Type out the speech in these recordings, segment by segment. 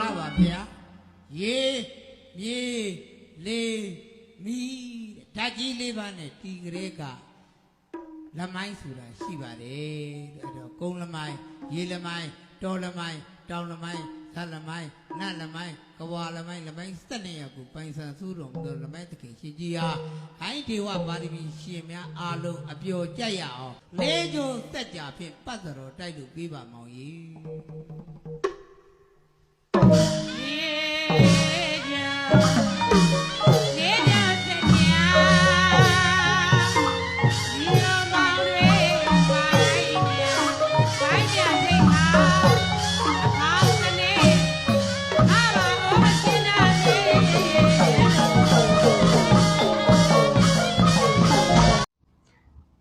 နာပါဗျာရေမြေလေမီတဲ့ဓာတ်ကြီးလေးပါးနဲ့တီကလေးကလမိုင်းဆိုတာရှိပါတယ်တဲ့အဲ့တော့ကုန်းလမိုင်းရေလမိုင်းတောလမိုင်းတောင်လမိုင်းသလမိုင်းနတ်လမိုင်းကဝါလမိုင်းလမိုင်းစက်နေရကိုပိုင်ဆံစူးတော်မူသောလမိုင်းတခင်ရှင်ကြီးဟာဟိုင်းဒေဝပါရမီရှင်များအားလုံးအပျော်ကြက်ရအောင်လေးကျုံစက်ကြဖြင့်ပတ်စတော်တိုက်လို့ပြီးပါမောင်ကြီး တ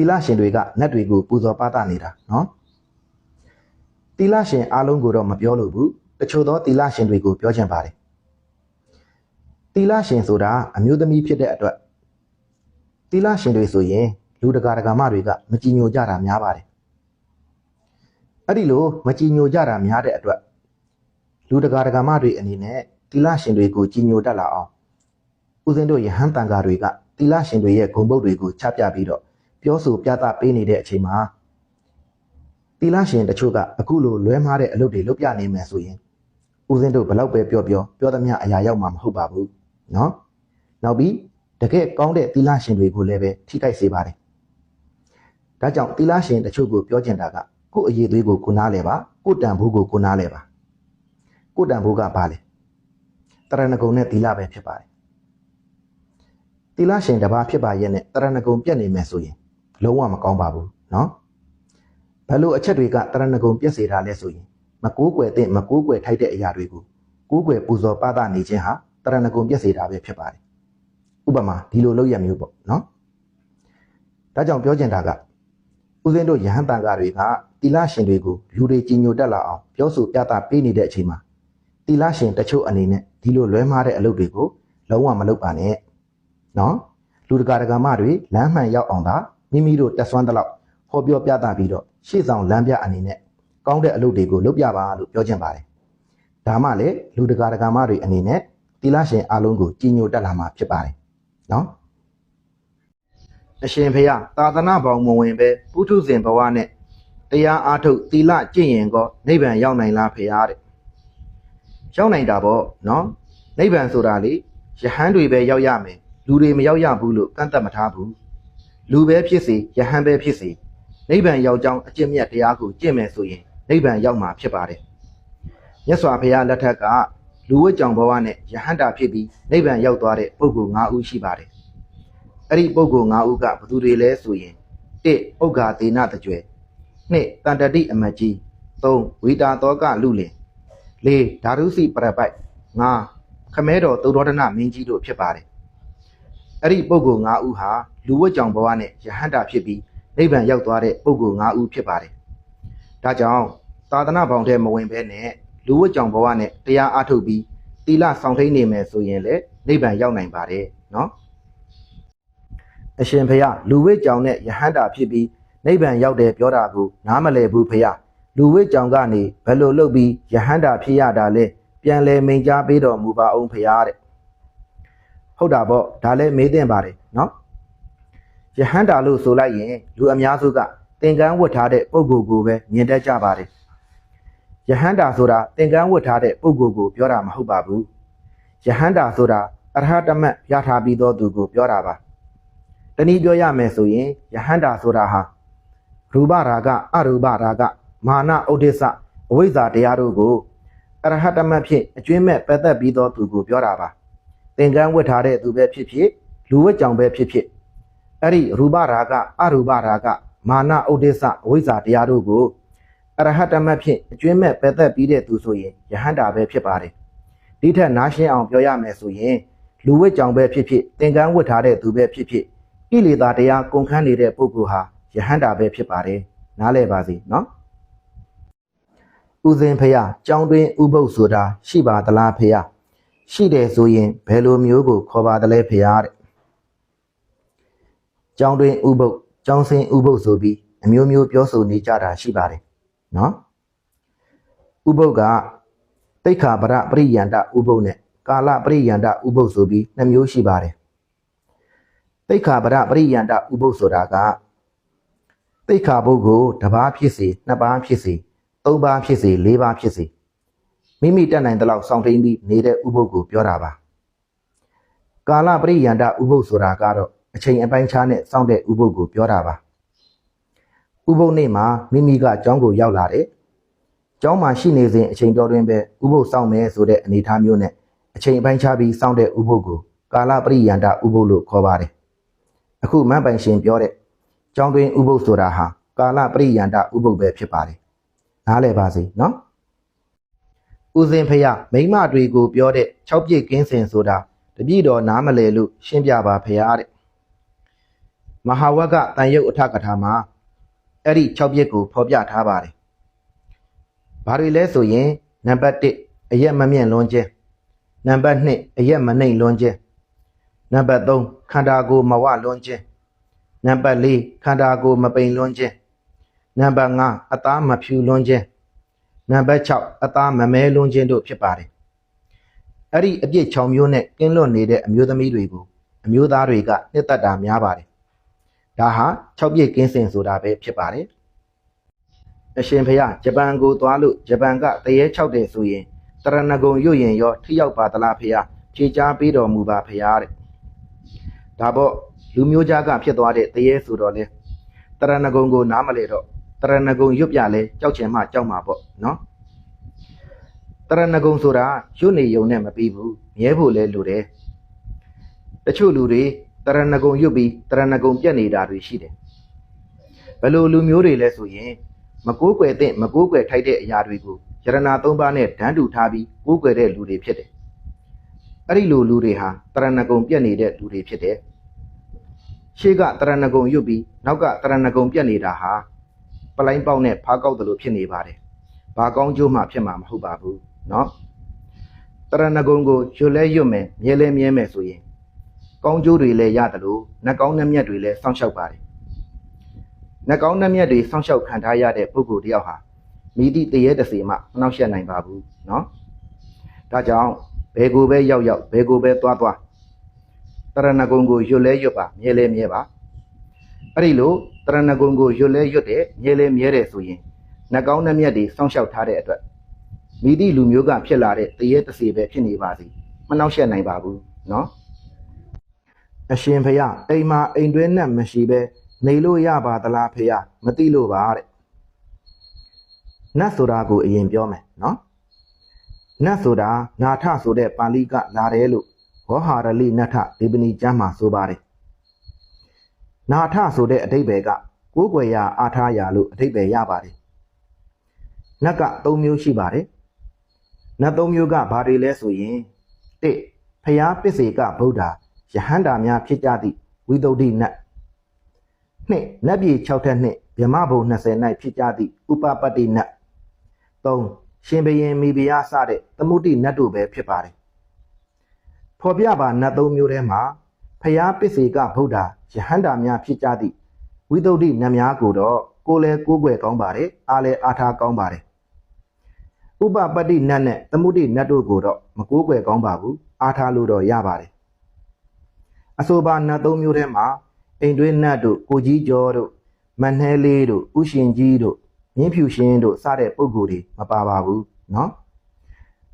ီလရှင်တွေကနတ်တွေကိုပူဇော်ပါသနေတာနော်တီလရှင်အားလုံးကိုတော့မပြောလို့ဘူးတချို့သောတီလရှင်တွေကိုပြောချင်ပါတယ် တီလရှင်ဆိုတာအမျိုးသမီးဖြစ်တဲ့အတွက်တီလရှင်တွေဆိုရင်လူတကာတကာမတွေကမကြည်ညိုကြတာများပါတယ်အဲ့ဒီလိုမကြည်ညိုကြတာများတဲ့အတွက်လူတကာတကာမတွေအနေနဲ့တီလရှင်တွေကိုကြည်ညိုတတ်လာအောင်ဦးဇင်းတို့ယဟန်တန်ဃာတွေကတီလရှင်တွေရဲ့ဂုဏ်ပုဒ်တွေကိုချပြပြီးတော့ပြောဆိုပြသပေးနေတဲ့အချိန်မှာတီလာရှင်တချို့ကအခုလိုလွဲမှားတဲ့အလုပ်တွေလုပ်ပြနေမယ်ဆိုရင်ဦးစင်းတို့ဘလောက်ပဲပြောပြောပြောသမျှအရာရောက်မှာမဟုတ်ပါဘူး နော်နောက်ပြီးတကယ်ကောင်းတဲ့သီလရှင်တွေကိုလည်းပဲထိခိုက်စေပါတယ်ဒါကြောင့်သီလရှင်တချို့ကိုပြောချင်တာကကိုယ့်အရေးသွေးကိုကိုနားလဲပါကိုယ့်တန်ဖိုးကိုကိုနားလဲပါကိုယ့်တန်ဖိုးကဘာလဲတရဏဂုံနဲ့သီလပဲဖြစ်ပါတယ်သီလရှင်တစ်ပါးဖြစ်ပါရဲ့နဲ့တရဏဂုံပြတ်နေမယ်ဆိုရင်လုံးဝမကောင်းပါဘူးနော်ဘလို့အချက်တွေကတရဏဂုံပြည့်စေတာလဲဆိုရင်မကိုးကွယ်တဲ့မကိုးကွယ်ထိုက်တဲ့အရာတွေကိုကိုးကွယ်ပူဇော်ပသနေခြင်းဟာ တရဏဂုံပြက်စေတာပဲဖြစ်ပါတယ်ဥပမာဒီလိုလောက်ရမျိုးပေါ့နော်ဒါကြောင့်ပြောချင်တာကဦးဇင်းတို့ယဟန်တန်ကတွေကတိလရှင်တွေကိုလူတွေကြီးညိုတက်လာအောင်ပြောဆိုပြသပေးနေတဲ့အချိန်မှာတိလရှင်တချို့အနေနဲ့ဒီလိုလွဲမှားတဲ့အလုပ်တွေကိုလုံးဝမလုပ်ပါနဲ့နော်လူတကာတကာမတွေလမ်းမှန်ရောက်အောင်သာမိမိတို့တက်ဆွမ်းသလောက်ဟောပြောပြသပြီးတော့ရှေ့ဆောင်လမ်းပြအနေနဲ့ကောင်းတဲ့အလုပ်တွေကိုလုပ်ပြပါလို့ပြောချင်ပါတယ်ဒါမှလည်းလူတကာတကာမတွေအနေနဲ့ တီလာရှင်အားလုံးကိုကြီးညိုတက်လာမှာဖြစ်ပါတယ်။နော်။အရှင်ဖေယသာသနာပေါင်းမဝင်ပဲပုထုဇဉ်ဘဝနဲ့တရားအားထုတ်တီလကျင့်ရင်ကောနိဗ္ဗာန်ရောက်နိုင်လားဖေယတဲ့။ရောက်နိုင်တာပေါ့နော်။နိဗ္ဗာန်ဆိုတာလေယဟန်တွေပဲရောက်ရမယ်လူတွေမရောက်ရဘူးလို့ကန့်သက်မထားဘူး။လူပဲဖြစ်စေယဟန်ပဲဖြစ်စေနိဗ္ဗာန်ရောက်ကြောင်းအကျင့်မြတ်တရားကိုကျင့်မယ်ဆိုရင်နိဗ္ဗာန်ရောက်မှာဖြစ်ပါတယ်။မြတ်စွာဘုရားလက်ထက်က လူဝတ်ကြောင်ဘဝနဲ့ယဟန္တာဖြစ်ပြီးနိဗ္ဗာန်ရောက်သွားတဲ့ပုဂ္ဂိုလ်၅ဦးရှိပါတယ်။အဲ့ဒီပုဂ္ဂိုလ်၅ဦးကဘယ်သူတွေလဲဆိုရင်၁ဥက္ကာဒေနတကြွယ်၂တန်တတိအမတ်ကြီး၃ဝိတာတောကလူလင်၄ဓာရုစီပရပိုက်၅ခမဲတော်သုဒ္ဓရဏမင်းကြီးတို့ဖြစ်ပါတယ်။အဲ့ဒီပုဂ္ဂိုလ်၅ဦးဟာလူဝတ်ကြောင်ဘဝနဲ့ယဟန္တာဖြစ်ပြီးနိဗ္ဗာန်ရောက်သွားတဲ့ပုဂ္ဂိုလ်၅ဦးဖြစ်ပါတယ်။ဒါကြောင့်သာသနာပေါင်းထဲမဝင်ဘဲနဲ့ လူဝတ်ကြောင်ဘဝနဲ့တရားအားထုတ်ပြီးသီလဆောင်ထိန်နေမယ်ဆိုရင်လည်းနိဗ္ဗာန်ရောက်နိုင်ပါတယ်နော်။အရှင်ဖေယလူဝတ်ကြောင်နဲ့ယဟန္တာဖြစ်ပြီးနိဗ္ဗာန်ရောက်တယ်ပြောတာကိုနားမလည်ဘူးဖေယလူဝတ်ကြောင်ကနေဘယ်လိုလုပ်ပြီးယဟန္တာဖြစ်ရတာလဲပြန်လဲမိန်ကြားပေးတော်မူပါအောင်ဖေယတဲ့။ဟုတ်တာပေါ့ဒါလည်းမေးသင့်ပါတယ်နော်။ယဟန္တာလို့ဆိုလိုက်ရင်လူအများစုကသင်္ကန်းဝတ်ထားတဲ့ပုဂ္ဂိုလ်ကိုပဲမြင်တတ်ကြပါတယ်။ ယဟန္တာဆိုတာသင်္ကန်းဝတ်ထားတဲ့ပုဂ္ဂိုလ်ကိုပြောတာမဟုတ်ပါဘူး။ယဟန္တာဆိုတာအရဟတမတ်ရထားပြီးသောသူကိုပြောတာပါ။တနည်းပြောရမယ်ဆိုရင်ယဟန္တာဆိုတာဟာရူပရာဂအရူပရာဂမာနဥဒိစ္စအဝိဇ္ဇာတရားတို့ကိုအရဟတမတ်ဖြင့်အကျွင်းမဲ့ပတ်သက်ပြီးသောသူကိုပြောတာပါ။သင်္ကန်းဝတ်ထားတဲ့သူပဲဖြစ်ဖြစ်လူဝတ်ကြောင်ပဲဖြစ်ဖြစ်အဲ့ဒီရူပရာဂအရူပရာဂမာနဥဒိစ္စအဝိဇ္ဇာတရားတို့ကို အရဟတမတ်ဖြင့်အကျွင်းမဲ့ပယ်သက်ပြီးတဲ့သူဆိုရင်ယဟန္တာပဲဖြစ်ပါတယ်ဒီထက်နားရှင်းအောင်ပြောရမယ်ဆိုရင်လူဝတ်ကြောင်ပဲဖြစ်ဖြစ်သင်္ကန်းဝတ်ထားတဲ့သူပဲဖြစ်ဖြစ်ကိလေသာတရားကုန်ခန်းနေတဲ့ပုဂ္ဂိုလ်ဟာယဟန္တာပဲဖြစ်ပါတယ်နားလည်ပါစေနော်ဦးစင်ဖျားကြောင်းတွင်ဥပုပ်ဆိုတာရှိပါသလားဖျားရှိတယ်ဆိုရင်ဘယ်လိုမျိုးကိုခေါ်ပါသလဲဖျားတဲ့ကျောင်းတွင်ဥပုပ်ကျောင်းဆင်းဥပုပ်ဆိုပြီးအမျိုးမျိုးပြောဆိုနေကြတာရှိပါတယ် နော်ဥပုပ်ကတိခါပရပရိယန္တဥပုပ်နဲ့ကာလပရိယန္တဥပုပ်ဆိုပြီးနှစ်မျိုးရှိပါတယ်တိခါပရပရိယန္တဥပုပ်ဆိုတာကတိခါဘုတ်ကိုတစ်ပါးဖြစ်စေနှစ်ပါးဖြစ်စေသုံးပါးဖြစ်စေလေးပါးဖြစ်စေမိမိတက်နိုင်တဲ့လောက်စောင့်ထိန်ပြီးနေတဲ့ဥပုပ်ကိုပြောတာပါကာလပရိယန္တဥပုပ်ဆိုတာကတော့အချိန်အပိုင်းခြားနဲ့စောင့်တဲ့ဥပုပ်ကိုပြောတာပါ ဥပုပ်နေ့မှာမိမိကအကြောင်းကိုရောက်လာတယ်ကျောင်းမှာရှိနေစဉ်အချိန်တော်တွင်ပဲဥပုပ်စောင့်မယ်ဆိုတဲ့အနေအထားမျိုးနဲ့အချိန်အပိုင်းခြားပြီးစောင့်တဲ့ဥပုပ်ကိုကာလပရိယန္တဥပုပ်လို့ခေါ်ပါတယ်။အခုမန်ပိုင်ရှင်ပြောတဲ့ကျောင်းတွင်ဥပုပ်ဆိုတာဟာကာလပရိယန္တဥပုပ်ပဲဖြစ်ပါတယ်။နားလည်ပါစေနော်။ဦးစင်ဖရမိမတွေကိုပြောတဲ့6ပြည့်ကင်းစင်ဆိုတာတပြည့်တော်နားမလဲလို့ရှင်းပြပါဖရာတဲ့။မဟာဝကတန်ရုပ်အထကထာမှာ အဲ့ဒီ6ပြည့်ကိုဖော်ပြထားပါတယ်။ဘာတွေလဲဆိုရင်နံပါတ်1အရက်မမြင့်လွန်ခြင်းနံပါတ်2အရက်မနှိမ်လွန်ခြင်းနံပါတ်3ခန္ဓာကိုယ်မဝလွန်ခြင်းနံပါတ်4ခန္ဓာကိုယ်မပိန်လွန်ခြင်းနံပါတ်5အသားမဖြူလွန်ခြင်းနံပါတ်6အသားမမဲလွန်ခြင်းတို့ဖြစ်ပါတယ်အဲ့ဒီအပြစ်6မျိုးနဲ့ကင်းလွတ်နေတဲ့အမျိုးသမီးတွေကိုအမျိုးသားတွေကနှစ်သက်တာများပါတယ် ဒါဟာ6ပြည့်ကင်းစင်ဆိုတာပဲဖြစ်ပါတယ်အရှင်ဖေယဂျပန်ကိုသွားလို့ဂျပန်ကတရေ6တယ်ဆိုရင်တရဏဂုံရွတ်ရင်ရောထိရောက်ပါသလားဖေယဖြေချပေးတော်မူပါဖေယတဲ့ဒါပေါ့လူမျိုးကြားကဖြစ်သွားတဲ့တရေဆိုတော့လေတရဏဂုံကိုနားမလဲတော့တရဏဂုံရွတ်ပြလဲကြောက်ချင်မှကြောက်မှာပေါ့နော်တရဏဂုံဆိုတာရွတ်နေုံနဲ့မပြီးဘူးမြဲဖို့လဲလိုတယ်တချို့လူတွေ တရဏဂုံရွတ်ပြီးတရဏဂုံပြက်နေတာတွေရှိတယ်ဘယ်လိုလူမျိုးတွေလဲဆိုရင်မကိုးကွယ်တဲ့မကိုးကွယ်ထိုက်တဲ့အရာတွေကိုယရနာ၃ပါးနဲ့ဒန်းတူထားပြီးကိုးကွယ်တဲ့လူတွေဖြစ်တယ်။အဲ့ဒီလိုလူတွေဟာတရဏဂုံပြက်နေတဲ့လူတွေဖြစ်တယ်။ရှေ့ကတရဏဂုံရွတ်ပြီးနောက်ကတရဏဂုံပြက်နေတာဟာပလိုင်းပေါက်နဲ့ဖားကောက်တယ်လို့ဖြစ်နေပါတယ်။ဘာကောင်းကျိုးမှဖြစ်မှာမဟုတ်ပါဘူးနော်။တရဏဂုံကိုရွတ်လဲရွတ်မယ်မြဲလဲမြဲမယ်ဆိုရင် ကောင်းကျိုးတွေလည်းရတယ်လို့နှကောင်းနှမျက်တွေလည်းစောင့်ရှောက်ပါတယ်။နှကောင်းနှမျက်တွေစောင့်ရှောက်ခံထားရတဲ့ပုဂ္ဂိုလ်တယောက်ဟာမိသည့်တရေတစေမှမနှောက်ယှက်နိုင်ပါဘူးနော်။ဒါကြောင့်ဘယ်ကိုပဲရောက်ရောက်ဘယ်ကိုပဲသွားသွားတရဏဂုံကိုရွတ်လဲရွတ်ပါမြဲလဲမြဲပါအဲ့ဒီလိုတရဏဂုံကိုရွတ်လဲရွတ်တယ်မြဲလဲမြဲတယ်ဆိုရင်နှကောင်းနှမျက်တွေစောင့်ရှောက်ထားတဲ့အတွက်မိသည့်လူမျိုးကဖြစ်လာတဲ့တရေတစေပဲဖြစ်နေပါစေမနှောက်ယှက်နိုင်ပါဘူးနော် အရှင်ဖျားအိမ်မှာအိမ်တွင်းနဲ့မရှိပဲနေလို့ရပါသလားဖျားမသိလို့ပါတဲ့နတ်ဆိုတာကိုအရင်ပြောမယ်နော်နတ်ဆိုတာနာထဆိုတဲ့ပါဠိကလာတယ်လို့ဝဟာရလိနထဒေပနီကျမ်းမှာဆိုပါတယ်နာထဆိုတဲ့အဓိပ္ပာယ်ကကိုးကွယ်ရာအာထာရာလို့အဓိပ္ပာယ်ရပါတယ်နတ်က၃မျိုးရှိပါတယ်နတ်၃မျိုးကဘာတွေလဲဆိုရင်၁ဖျားပစ္စေကဗုဒ္ဓ ယဟန္တာများဖြစ်ကြသည့်ဝိသုဒ္ဓိနတ်နှစ်နတ်ပြည်6ထက်နှစ်ဗြဟ္မဘုံ20၌ဖြစ်ကြသည့်ဥပပတ္တိနတ်3ရှင်ဘရင်မိဖုရားစတဲ့သမုဒိနတ်တို့ပဲဖြစ်ပါတယ်ဖော်ပြပါနတ်သုံးမျိုးထဲမှာဖျားပစ္စေကဗုဒ္ဓယဟန္တာများဖြစ်ကြသည့်ဝိသုဒ္ဓိနတ်များကိုတော့ကိုယ်လဲကိုးကွယ်ကောင်းပါတယ်အားလဲအားထားကောင်းပါတယ်ဥပပတ္တိနတ်နဲ့သမုဒိနတ်တို့ကိုတော့မကိုးကွယ်ကောင်းပါဘူးအားထားလို့တော့ရပါတယ် အဆိုပါနတ်သုံးမျိုးထဲမှာအိမ်တွင်းနတ်တို့ကိုကြီးကျော်တို့မနှဲလေးတို့ဥရှင်ကြီးတို့မြင်းဖြူရှင်တို့စတဲ့ပုံကိုယ်တွေမပါပါဘူးเนาะ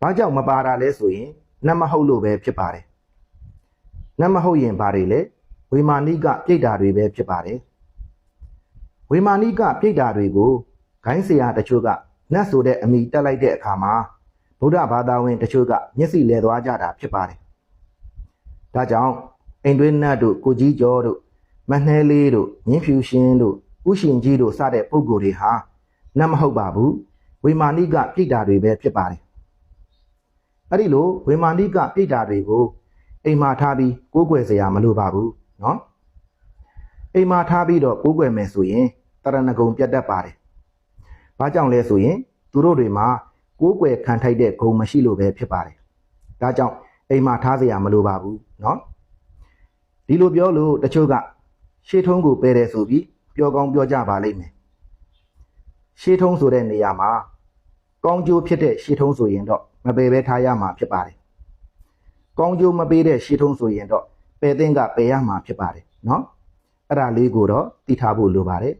ဘာကြောင့်မပါတာလဲဆိုရင်နတ်မဟုတ်လို့ပဲဖြစ်ပါတယ်နတ်မဟုတ်ရင်ဘာတွေလဲဝေမာနိကပြိတ္တာတွေပဲဖြစ်ပါတယ်ဝေမာနိကပြိတ္တာတွေကိုဂိုင်းဆရာတချို့ကနတ်ဆိုတဲ့အမိတက်လိုက်တဲ့အခါမှာဗုဒ္ဓဘာသာဝင်တချို့ကမျက်စိလဲသွားကြတာဖြစ်ပါတယ်ဒါကြောင့် အိမ်တွင်းနတ်တို့ကိုကြီးကျော်တို့မနှဲလေးတို့မြင်းဖြူရှင်တို့ဥရှင်ကြီးတို့စတဲ့ပုဂ္ဂိုလ်တွေဟာနတ်မဟုတ်ပါဘူးဝေမာနိကပြိတ္တာတွေပဲဖြစ်ပါတယ်အဲ့ဒီလိုဝေမာနိကပြိတ္တာတွေကိုအိမ်မှာထားပြီးကိုးကွယ်စရာမလိုပါဘူးเนาะအိမ်မှာထားပြီးတော့ကိုးကွယ်မယ်ဆိုရင်တရဏဂုံပြတ်တတ်ပါတယ်ဘာကြောင့်လဲဆိုရင်သူတို့တွေမှာကိုးကွယ်ခံထိုက်တဲ့ဂုံမရှိလို့ပဲဖြစ်ပါတယ်ဒါကြောင့်အိမ်မှာထားစရာမလိုပါဘူးเนาะ ဒီလိုပြောလို့တချို့ကရှေးထုံးကိုပယ်တယ်ဆိုပြီးပြောကောင်းပြောကြပါလိမ့်မယ်ရှေးထုံးဆိုတဲ့နေရာမှာကောင်းကျိုးဖြစ်တဲ့ရှေးထုံးဆိုရင်တော့မပယ်ပဲထားရမှာဖြစ်ပါတယ်ကောင်းကျိုးမပေးတဲ့ရှေးထုံးဆိုရင်တော့ပယ်သိန်းကပယ်ရမှာဖြစ်ပါတယ်နော်အဲ့ဒါလေးကိုတော့သိထားဖို့လိုပါတယ်